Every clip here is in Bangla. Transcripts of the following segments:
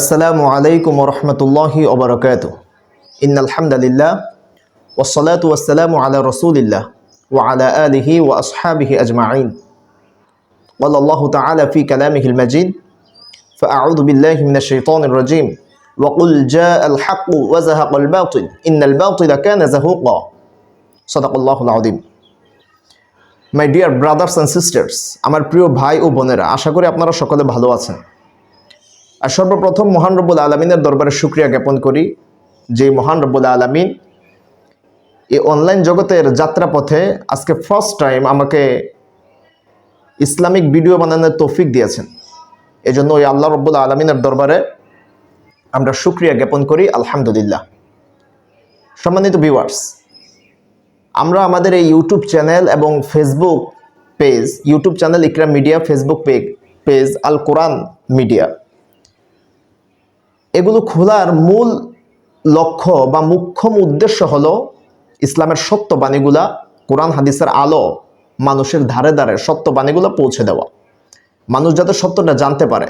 السلام عليكم ورحمة الله وبركاته إن الحمد لله والصلاة والسلام على رسول الله وعلى آله وأصحابه أجمعين قال الله تعالى في كلامه المجيد فأعوذ بالله من الشيطان الرجيم وقل جاء الحق وزهق الباطل إن الباطل كان زهوقا صدق الله العظيم my dear brothers and sisters আমার প্রিয় ভাই ও বোনেরা আশা করি আপনারা সকলে ভালো আছেন আর সর্বপ্রথম মহান রব্বুল আলমিনের দরবারে সুক্রিয়া জ্ঞাপন করি যে মহান রব্বুল আলমিন এই অনলাইন জগতের যাত্রাপথে আজকে ফার্স্ট টাইম আমাকে ইসলামিক ভিডিও বানানোর তৌফিক দিয়েছেন। এজন্য ওই আল্লাহ রব্বুল আলমিনের দরবারে আমরা সুক্রিয়া জ্ঞাপন করি, আলহামদুলিল্লাহ। সম্মানিত ভিউয়ার্স আমরা আমাদের এই ইউটিউব চ্যানেল এবং Facebook page YouTube channel Ikram media Facebook page page Al Quran media এগুলো খোলার মূল লক্ষ্য বা মুখ্যম উদ্দেশ্য হল ইসলামের সত্য বাণীগুলা কোরআন, হাদিসের আলো মানুষের ধারে ধারে সত্য বাণীগুলো পৌঁছে দেওয়া। মানুষ যাতে সত্যটা জানতে পারে।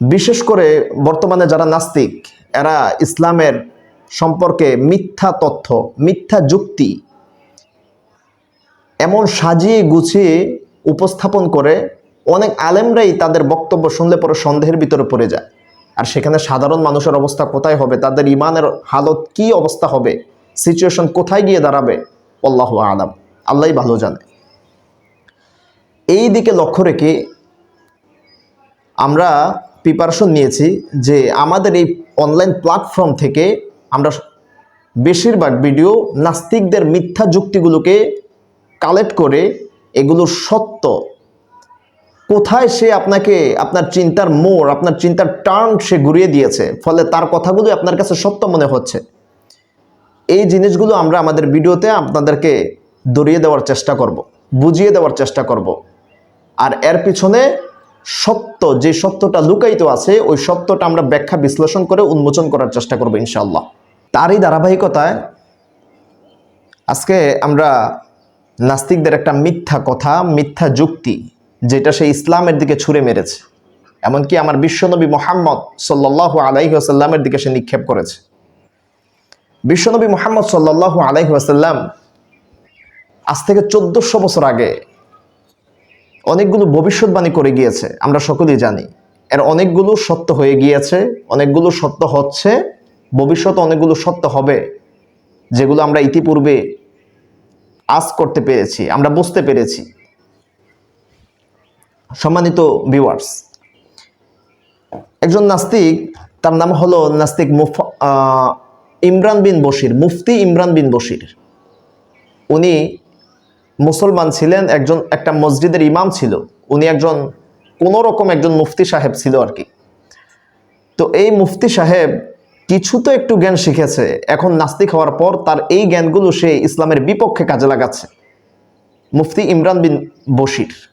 বিশেষ করে বর্তমানে যারা নাস্তিক, এরা ইসলামের সম্পর্কে মিথ্যা তথ্য, মিথ্যা যুক্তি এমন সাজিয়ে গুছিয়ে উপস্থাপন করে অনেক আলেমরাই তাদের বক্তব্য শুনলে পরে সন্দেহের ভিতরে পড়ে যায়। আর সেখানে সাধারণ মানুষের অবস্থা কোথায় হবে? তাদের ইমানের হালত কি অবস্থা হবে? সিচুয়েশন কোথায় গিয়ে দাঁড়াবে? আল্লাহ আলাম। আল্লাহই ভালো জানে। এই দিকে লক্ষ্য রেখে আমরা প্রিপারেশন নিয়েছি যে আমাদের এই অনলাইন প্ল্যাটফর্ম থেকে আমরা বেশিরভাগ ভিডিও নাস্তিকদের মিথ্যা যুক্তিগুলোকে কালেক্ট করে এগুলোর সত্য কোথায় সে আপনাকে, আপনার চিন্তার মোড়, আপনার চিন্তার টার্ন সে ঘুরিয়ে দিয়েছে? ফলে তার কথাগুলো আপনার কাছে সত্য মনে হচ্ছে। এই জিনিসগুলো আমরা আমাদের ভিডিওতে আপনাদেরকে দরিয়ে দেওয়ার চেষ্টা করব, বুঝিয়ে দেওয়ার চেষ্টা করব। আর এর পিছনে সত্য, যে সত্যটা লুকায়িত আছে, ওই সত্যটা আমরা ব্যাখ্যা বিশ্লেষণ করে উন্মোচন করার চেষ্টা করব ইনশাল্লাহ তারই ধারাবাহিকতায় আজকে আমরা নাস্তিকদের একটা মিথ্যা কথা, মিথ্যা যুক্তি যেটা সে ইসলামের দিকে ছুঁড়ে মেরেছে। এমনকি আমার বিশ্বনবী মোহাম্মদ সাল্লাহ আলাইসাল্লামের দিকে সে নিক্ষেপ করেছে। বিশ্বনবী মোহাম্মদ সাল্লাহ আলাইসাল্লাম আজ থেকে চোদ্দশো বছর আগে অনেকগুলো ভবিষ্যৎবাণী করে গিয়েছে, আমরা সকলেই জানি। এর অনেকগুলো সত্য হয়ে গিয়েছে, অনেকগুলো সত্য হচ্ছে, ভবিষ্যতে অনেকগুলো সত্য হবে, যেগুলো আমরা ইতিপূর্বে আজ করতে পেরেছি, আমরা বুঝতে পেরেছি। সম্মানিত ভিউয়ার্স একজন নাস্তিক, তার নাম হলো নাস্তিক মুফ ইমরান বিন বশির, মুফতি ইমরান বিন বশির। উনি মুসলমান ছিলেন, একজন, একটা মসজিদের ইমাম ছিল। উনি একজন, কোনো রকম একজন মুফতি সাহেব ছিল আর কি। তো এই মুফতি সাহেব কিছু তো একটু জ্ঞান শিখেছে। এখন নাস্তিক হওয়ার পর তার এই জ্ঞানগুলো সে ইসলামের বিপক্ষে কাজে লাগাচ্ছে। মুফতি ইমরান বিন বশির।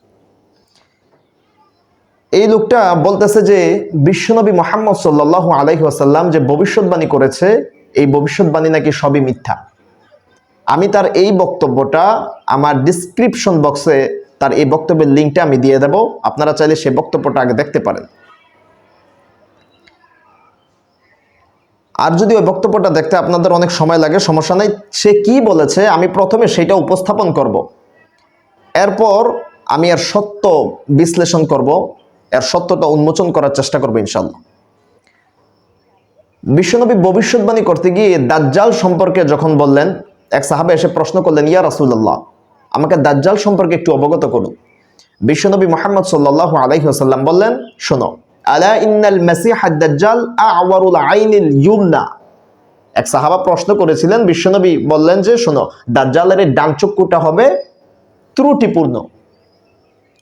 এই লোকটা বলতেছে যে বিশ্বনবী মোহাম্মদ সাল্লাহ আলাইহি আসাল্লাম যে ভবিষ্যৎবাণী করেছে, এই ভবিষ্যৎবাণী নাকি সবই মিথ্যা। আমি তার এই বক্তব্যটা আমার ডিসক্রিপশন বক্সে তার এই বক্তব্যের লিঙ্কটা আমি দিয়ে দেব। আপনারা চাইলে সেই বক্তব্যটা আগে দেখতে পারেন। আর যদি ওই বক্তব্যটা দেখতে আপনাদের অনেক সময় লাগে, সমস্যা নাই, সে কি বলেছে আমি প্রথমে সেটা উপস্থাপন করব। এরপর আমি আর সত্য বিশ্লেষণ করব। এর সত্যটা উন্মোচন করার চেষ্টা করব ইনশাল্লাহ বিশ্বনবী ভবিষ্যৎবাণী করতে গিয়ে দাজ্জাল সম্পর্কে যখন বললেন, এক সাহাবে এসে প্রশ্ন করলেন, ইয়া রাসুল্লাহ আমাকে দাজ্জাল সম্পর্কে একটু অবগত করুন। বিশ্বনবী মোহাম্মদ সাল্লাহ আলাইসাল্লাম বললেন, শোনো, আলা ইন্নাল মাসিহ আওয়ারুল আইনিল ইউমনা এক সাহাবা প্রশ্ন করেছিলেন, বিশ্বনবী বললেন যে, শোনো, দাজ্জালের ডান চক্ষুটা হবে ত্রুটিপূর্ণ।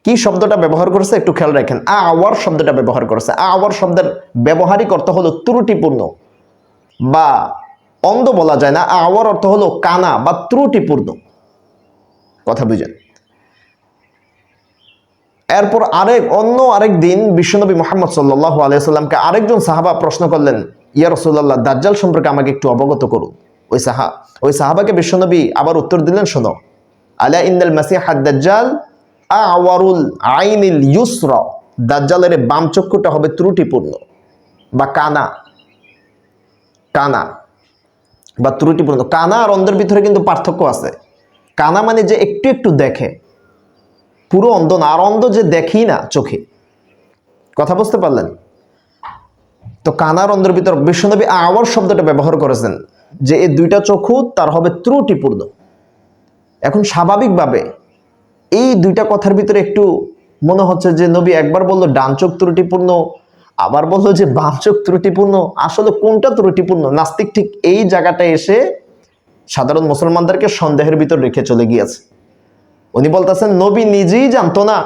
কি শব্দটা ব্যবহার করেছে একটু খেয়াল রাখেন। আওয়ার শব্দটা ব্যবহার করেছে। আওয়ার শব্দের ব্যবহারিক অর্থ হলো ত্রুটিপূর্ণ বা অন্ধ বলা যায় না। আওয়ার অর্থ হলো কানা বা ত্রুটিপূর্ণ। কথা বুঝেন। এরপর আরেক, অন্য আরেক দিন বিশ্বনবী মোহাম্মদ সাল্লাহ আলিয়াল্লামকে আরেকজন সাহাবা প্রশ্ন করলেন, ইয়া রসুল্লাহ দাজ্জাল সম্পর্কে আমাকে একটু অবগত করুন। ওই সাহা, ওই সাহাবাকে বিশ্বনবী আবার উত্তর দিলেন, শোনো, আলা ইন্দাল মাসিহ দাজ্জাল আওয়ারুল আইনিল ইউসর, দাজ্জালের বাম চক্ষুটা হবে ত্রুটিপূর্ণ বা কানা কানা বা ত্রুটিপূর্ণ। কানা আর অন্ধের ভিতরে কিন্তু পার্থক্য আছে। কানা মানে যে একটু একটু দেখে, পুরো অন্ধ না, আর অন্ধ যে দেখি না চোখে। কথা বুঝতে পারলেন? তো কানার অন্ধের ভিতর বিশ্বনবী আওয়ার শব্দটা ব্যবহার করেছেন যে এই দুইটা চক্ষু তার হবে ত্রুটিপূর্ণ। এখন স্বাভাবিকভাবে এই দুইটা কথার ভিতরে একটু মনে হচ্ছে যে নবী একবার বলল ডান চোখ ত্রুটিপূর্ণ, আবার বলল যে বাম চোখ ত্রুটিপূর্ণ। আসলে কোনটা ত্রুটিপূর্ণ? নাস্তিক ঠিক এই জায়গাটায় এসে সাধারণ মুসলমানদেরকে সন্দেহের ভিতর রেখে চলে গিয়েছে। উনি বলতেছেন, নবী নিজেই জানতো না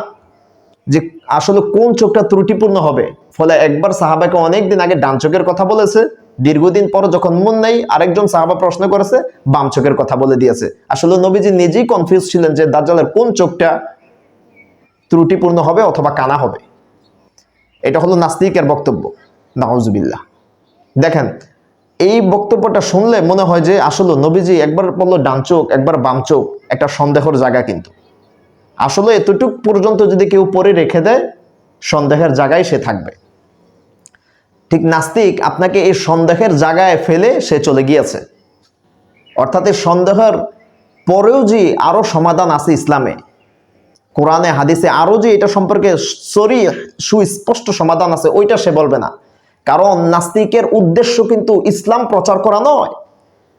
যে আসলে কোন চোখটা ত্রুটিপূর্ণ হবে। ফলে একবার সাহাবাকে অনেক দিন আগে ডান চোখের কথা বলেছে। দীর্ঘদিন পর যখন মন নেই, আরেকজন সাহাবা প্রশ্ন করেছে, বাম চোখের কথা বলে দিয়েছে। আসলে নবীজি নিজেই কনফিউজ ছিলেন যে দাজ্জালের কোন চোখটা ত্রুটিপূর্ণ হবে অথবা কানা হবে। এটা হলো নাস্তিকের বক্তব্য। নাউজুবিল্লাহ। দেখেন, এই বক্তব্যটা শুনলে মনে হয় যে আসলে নবীজি একবার বলল ডান চোখ, একবার বাম চোখ, একটা সন্দেহের জায়গা কিন্তু। আসলে এতটুক পর্যন্ত যদি কেউ পরে রেখে দেয়, সন্দেহের জায়গায় সে থাকবে। ঠিক নাস্তিক আপনাকে এই সন্দেহের জায়গায় ফেলে সে চলে গিয়েছে। অর্থাৎ এই সন্দেহের পরেও যে আরও সমাধান আছে ইসলামে। কোরআনে, হাদিসে আরও যে এটা সম্পর্কে সরি, সুস্পষ্ট সমাধান আছে, ওইটা সে বলবে না। কারণ নাস্তিকের উদ্দেশ্য কিন্তু ইসলাম প্রচার করা নয়।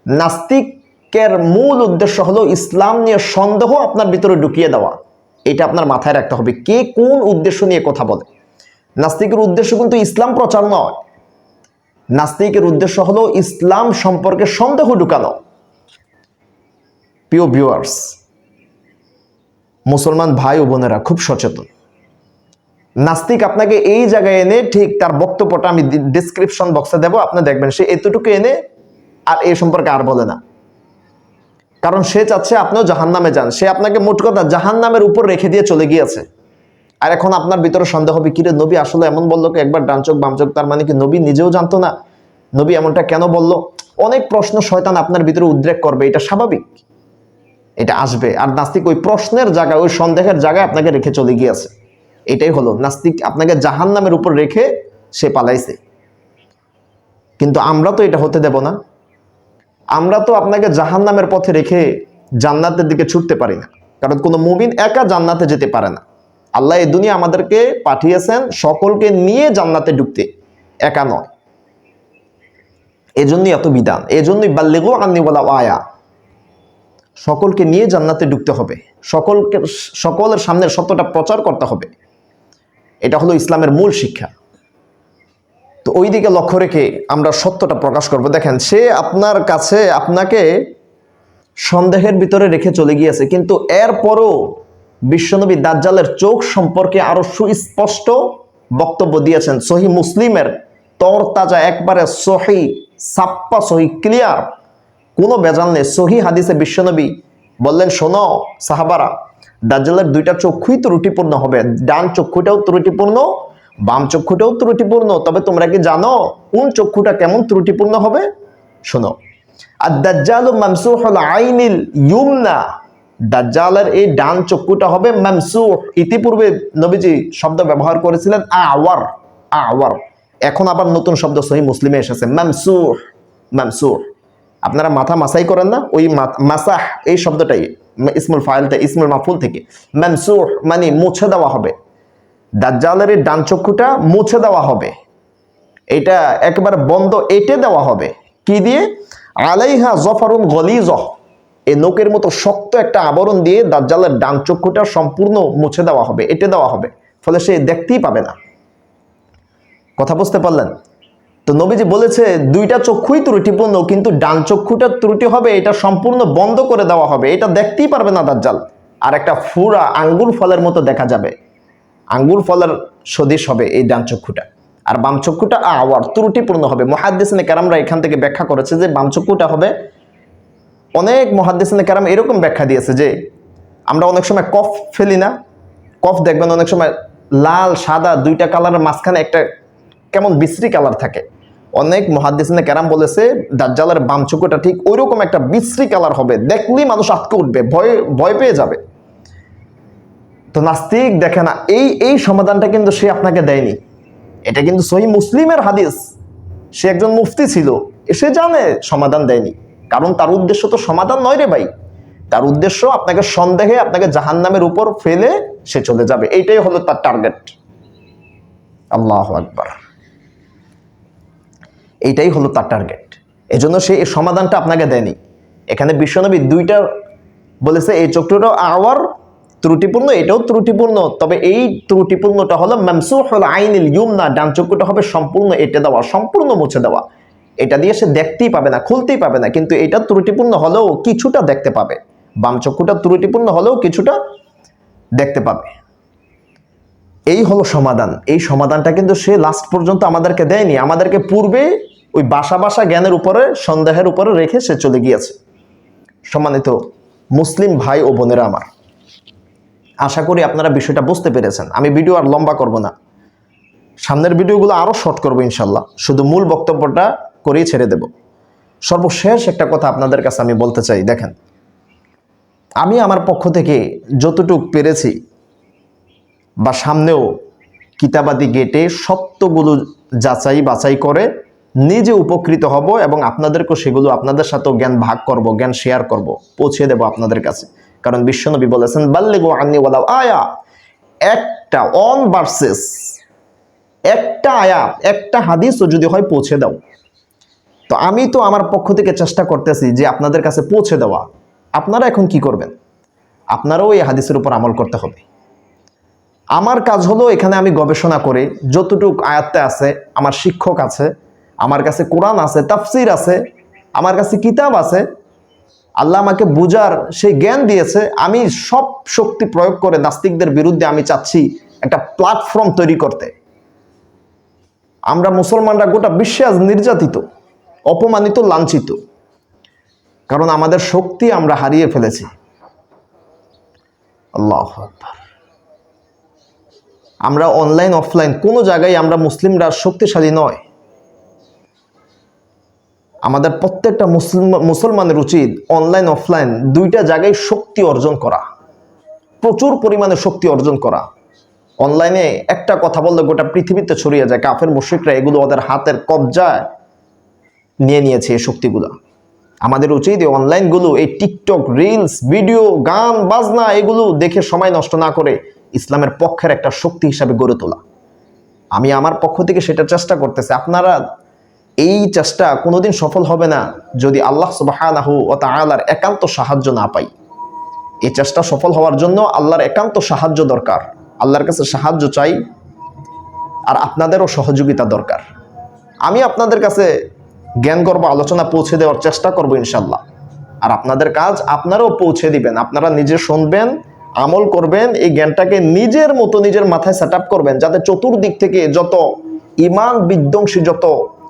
নাস্তিকের মূল উদ্দেশ্য হলো ইসলাম নিয়ে সন্দেহ আপনার ভিতরে ঢুকিয়ে দেওয়া। এটা আপনার মাথায় রাখতে হবে। কে কোন উদ্দেশ্য নিয়ে কথা বলে? নাস্তিকের উদ্দেশ্য কিন্তু ইসলাম প্রচার নয়। নাস্তিকের উদ্দেশ্য হলো ইসলাম সম্পর্কে সন্দেহ ঢুকানো। প্রিয় ভিউয়ার্স মুসলমান ভাই ও বোনেরা, খুব সচেতন। নাস্তিক আপনাকে এই জায়গায় এনে ঠিক তার বক্তব্যটা আমি ডিসক্রিপশন বক্সে দেবো, আপনি দেখবেন সে এতটুকু এনে আর এই সম্পর্কে আর বলে না। কারণ সে চাচ্ছে আপনিও জাহান নামে যান। সে আপনাকে মোট কথা জাহান নামের উপর রেখে দিয়ে চলে গিয়েছে। আর এখন আপনার ভিতরে সন্দেহ হবে, কিরে নবী, আসলে এমন বলল কি? একবার ডান চোখ, বাম চোখ, তার মানে কি নবী নিজেও জানতো না? নবী এমনটা কেন বলল? অনেক প্রশ্ন শয়তান আপনার ভিতরে উদ্রেক করবে, এটা স্বাভাবিক। এটা আসবে। আর নাস্তিক ওই প্রশ্নের জায়গায়, ওই সন্দেহের জায়গায় আপনাকে রেখে চলে গিয়েছে। এটাই হলো, নাস্তিক আপনাকে জাহান নামের উপর রেখে সে পালাইছে। কিন্তু আমরা তো এটা হতে দেব না। আমরা তো আপনাকে জাহান নামের পথে রেখে জান্নাতের দিকে ছুটতে পারি না। কারণ কোনো মুমিন একা জান্নাতে যেতে পারে না। আল্লাহ এই দুনিয়া আমাদেরকে পাঠিয়েছেন সকলকে নিয়ে জান্নাতে ঢুকতে। একা নয়। এজন্যই এত বিধান, এজন্যই বাল্যেগো আন্নিওয়ালা আয়া। সকলকে নিয়ে জান্নাতে ঢুকতে হবে। সকলকে, সকলের সামনের সত্যটা প্রচার করতে হবে। এটা হলো ইসলামের মূল শিক্ষা। তো ওই দিকে লক্ষ্য রেখে আমরা সত্যটা প্রকাশ করব। দেখেন, সে আপনার কাছে আপনাকে সন্দেহের ভিতরে রেখে চলে গিয়েছে, কিন্তু এরপরও বিশ্বনবী দাজ্জালের চোখ সম্পর্কে আরও সুস্পষ্ট বক্তব্য দিয়েছেন। সহি মুসলিমের তরতাজা, একবারে সহি, সাপ্পা সহি ক্লিয়ার কোনো বেজাল নেই। সহি হাদিসে বিশ্বনবী বললেন, শোনো সাহাবারা, দাজ্জালের দুইটা চক্ষুই ত্রুটিপূর্ণ হবে। ডান চক্ষুটাও ত্রুটিপূর্ণ বাম চক্ষুটাও ত্রুটিপূর্ণ তবে তোমরা কি জানো কোন চক্ষুটা কেমন ত্রুটিপূর্ণ হবে? শোনো আর দাজ্জাল মামসুহুল আইনিল ইউমনা দাজ্জালের এই ডান চক্ষুটা হবে মামসুহ। ইতিপূর্বে নবীজি শব্দ ব্যবহার করেছিলেন আওয়ার আওয়ার। এখন আবার নতুন শব্দ সহি মুসলিমে এসেছে, মামসুহ মামসুহ। আপনারা মাথা মাসাই করেন না, ওই মাসাহ, এই শব্দটাই ইসমুল ফাইলটা ইসমুল মাফুল থেকে। মামসুহ মানে মুছে দেওয়া হবে। দাজ্জালের এই ডান চক্ষুটা মুছে দেওয়া হবে। এটা একেবারে বন্ধ এটে দেওয়া হবে। কি দিয়ে? আলাইহা জফারুন গলিজ এই নোকের মতো শক্ত একটা আবরণ দিয়ে দাজ্জালের ডান চক্ষুটা সম্পূর্ণ মুছে দেওয়া হবে, এটে দেওয়া হবে। ফলে সে দেখতেই পাবে না। কথা বুঝতে পারলেন? তো নবীজি বলেছে, দুইটা চক্ষুই ত্রুটিপূর্ণ, কিন্তু ডান চক্ষুটা ত্রুটি হবে, এটা সম্পূর্ণ বন্ধ করে দেওয়া হবে। এটা দেখতেই পারবে না দাজ্জাল। আর একটা ফুরা আঙ্গুর ফলের মতো দেখা যাবে। আঙ্গুর ফলের সদৃশ হবে এই ডান চক্ষুটা। আর বাম চক্ষুটা আওয়ার, ত্রুটিপূর্ণ হবে। মহাদ্দেশনে কারামরা এখান থেকে ব্যাখ্যা করেছে যে বাম চক্ষুটা হবে অনেক মহাদ্দেশনে কারাম এরকম ব্যাখ্যা দিয়েছে যে আমরা অনেক সময় কফ ফেলি না। কফ দেখবেন অনেক সময় লাল, সাদা দুইটা কালারের মাঝখানে একটা কেমন বিশ্রী কালার থাকে। অনেক মহাদ্দেশনে ক্যারাম বলেছে, দাজ্জালের বাম চক্ষুটা ঠিক ওইরকম একটা বিশ্রী কালার হবে। দেখলেই মানুষ আটকে উঠবে, ভয় ভয় পেয়ে যাবে। তো নাস্তিক দেখে না, এই এই সমাধানটা কিন্তু সে আপনাকে দেয়নি। এটা কিন্তু সহি মুসলিমের হাদিস। সে একজন মুফতি ছিল, সে জানে সমাধান দেয়নি। কারণ তার উদ্দেশ্য তো সমাধান নয় রে ভাই। তার উদ্দেশ্য আপনাকে সন্দেহে আপনাকে জাহান্নামের উপর ফেলে সে চলে যাবে। এইটাই হলো তার টার্গেট আল্লাহ আকবার। এইটাই হলো তার টার্গেট এজন্য সে এই সমাধানটা আপনাকে দেয়নি। এখানে বিশ্বনবী দুইটা বলেছে, এই চক্রটা আওয়ার ত্রুটিপূর্ণ, এটাও ত্রুটিপূর্ণ। তবে এই ত্রুটিপূর্ণটা হলো ম্যামসুহ হল আইনিল ইউমনা, ডান চক্ষুটা হবে সম্পূর্ণ, এটে দেওয়া, সম্পূর্ণ মুছে দেওয়া। এটা দিয়ে সে দেখতেই পাবে না, খুলতেই পাবে না। কিন্তু এটা ত্রুটিপূর্ণ হলেও কিছুটা দেখতে পাবে। বাম চক্ষুটা ত্রুটিপূর্ণ হলেও কিছুটা দেখতে পাবে। এই হলো সমাধান। এই সমাধানটা কিন্তু সে লাস্ট পর্যন্ত আমাদেরকে দেয়নি। আমাদেরকে পূর্বে ওই বাসা বাসা জ্ঞানের উপরে, সন্দেহের উপরে রেখে সে চলে গিয়েছে। সম্মানিত মুসলিম ভাই ও বোনেরা আমার, আশা করি আপনারা বিষয়টা বুঝতে পেরেছেন। আমি ভিডিও আর লম্বা করব না। সামনের ভিডিওগুলো আরও শর্ট করব ইনশাল্লাহ শুধু মূল বক্তব্যটা করেই ছেড়ে দেব। সর্বশেষ একটা কথা আপনাদের কাছে আমি বলতে চাই, দেখেন। আমি আমার পক্ষ থেকে যতটুক পেরেছি বা সামনেও কিতাবাদি গেটে সত্যগুলো যাচাই বাছাই করে নিজে উপকৃত হব এবং আপনাদেরকেও সেগুলো আপনাদের সাথেও জ্ঞান ভাগ করব, জ্ঞান শেয়ার করব, পৌঁছে দেব আপনাদের কাছে। কারণ বিশ্বনবী বলেছেন, বাল্লেগো আন্নি ওয়ালাও আয়া। একটা অন ভার্সেস একটা আয়াত, একটা হাদিসও যদি হয় পৌঁছে দাও। তো আমি তো আমার পক্ষ থেকে চেষ্টা করতেছি যে আপনাদের কাছে পৌঁছে দেওয়া। আপনারা এখন কি করবেন? আপনারাও এই হাদিসের উপর আমল করতে হবে। আমার কাজ হলো এখানে আমি গবেষণা করে যতটুক আয়াত্তে আছে, আমার শিক্ষক আছে, আমার কাছে কোরআন আছে, তাফসির আছে, আমার কাছে কিতাব আছে, আল্লাহ আমাকে বুজার সেই জ্ঞান দিয়েছে, আমি সব শক্তি প্রয়োগ করে নাস্তিকদের বিরুদ্ধে আমি চাচ্ছি একটা প্ল্যাটফর্ম তৈরি করতে। আমরা মুসলমানরা গোটা বিশ্বে আজ নির্যাতিত। অপমানিত, লাঞ্ছিত। কারণ আমাদের শক্তি আমরা হারিয়ে ফেলেছি। আল্লাহ আমরা অনলাইন অফলাইন কোনো জায়গায় আমরা মুসলিমরা শক্তিশালী নয়। আমাদের প্রত্যেকটা মুসলিম, মুসলমানের উচিত অনলাইন অফলাইন দুইটা জায়গায় শক্তি অর্জন করা। প্রচুর পরিমাণে শক্তি অর্জন করা। অনলাইনে একটা কথা বললে গোটা পৃথিবীতে ছড়িয়ে যায়, কাফের, মুশ্রিকরা এগুলো ওদের হাতের কবজায় নিয়ে নিয়েছে এই শক্তিগুলো। আমাদের উচিত এই অনলাইনগুলো এই টিকটক রিলস ভিডিও গান, বাজনা, এগুলো দেখে সময় নষ্ট না করে ইসলামের পক্ষের একটা শক্তি হিসাবে গড়ে তোলা। আমি আমার পক্ষ থেকে সেটা চেষ্টা করতেছি। আপনারা এই চেষ্টা কোনোদিন সফল হবে না যদি আল্লাহ সুবাহানাহু ও তাআলার একান্ত সাহায্য না পাই। এই চেষ্টা সফল হওয়ার জন্য আল্লাহর একান্ত সাহায্য দরকার। আল্লাহর কাছে সাহায্য চাই আর আপনাদেরও সহযোগিতা দরকার। আমি আপনাদের কাছে জ্ঞান গর্ব আলোচনা পৌঁছে দেওয়ার চেষ্টা করব ইনশাল্লাহ। আর আপনাদের কাজ আপনারাও পৌঁছে দিবেন, আপনারা নিজে শুনবেন, আমল করবেন, এই জ্ঞানটাকে নিজের মতো নিজের মাথায় সেট করবেন, যাতে চতুর্দিক থেকে যত ইমান বিধ্বংসী, যত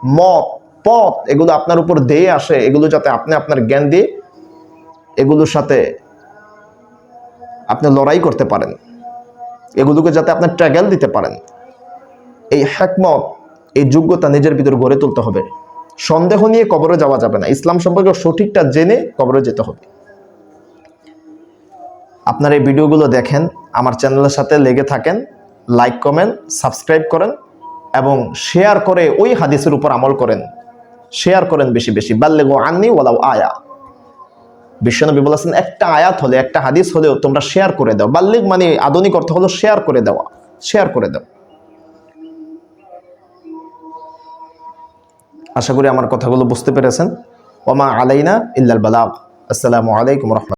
মত, পথ, এগুলো আপনার উপর দিয়ে আসে, এগুলো যাতে আপনি আপনার জ্ঞান দিয়ে এগুলোর সাথে আপনি লড়াই করতে পারেন। এগুলোকে যাতে আপনি ট্র্যাগেল দিতে পারেন। এই হ্যাকমত এই যোগ্যতা নিজের ভিতর গড়ে তুলতে হবে। সন্দেহ নিয়ে কবরে যাওয়া যাবে না। ইসলাম সম্পর্কে সঠিকটা জেনে কবরে যেতে হবে। আপনার এই ভিডিওগুলো দেখেন, আমার চ্যানেলের সাথে লেগে থাকেন, লাইক কমেন্ট সাবস্ক্রাইব করেন এবং শেয়ার করে ওই হাদিসের উপর আমল করেন। শেয়ার করেন বেশি বেশি। বাল্লেগো আননি ওলাও আয়া। বিশ্বনবী বলেছেন, একটা আয়াত হলে, একটা হাদিস হলেও তোমরা শেয়ার করে দাও। বাল্লিক মানে আধুনিক অর্থ হলো শেয়ার করে দেওয়া। শেয়ার করে দাও। আশা করি আমার কথাগুলো বুঝতে পেরেছেন। ওমা আলাইনা ইল্লাল বালাব আসসালামু আলাইকুম রহমত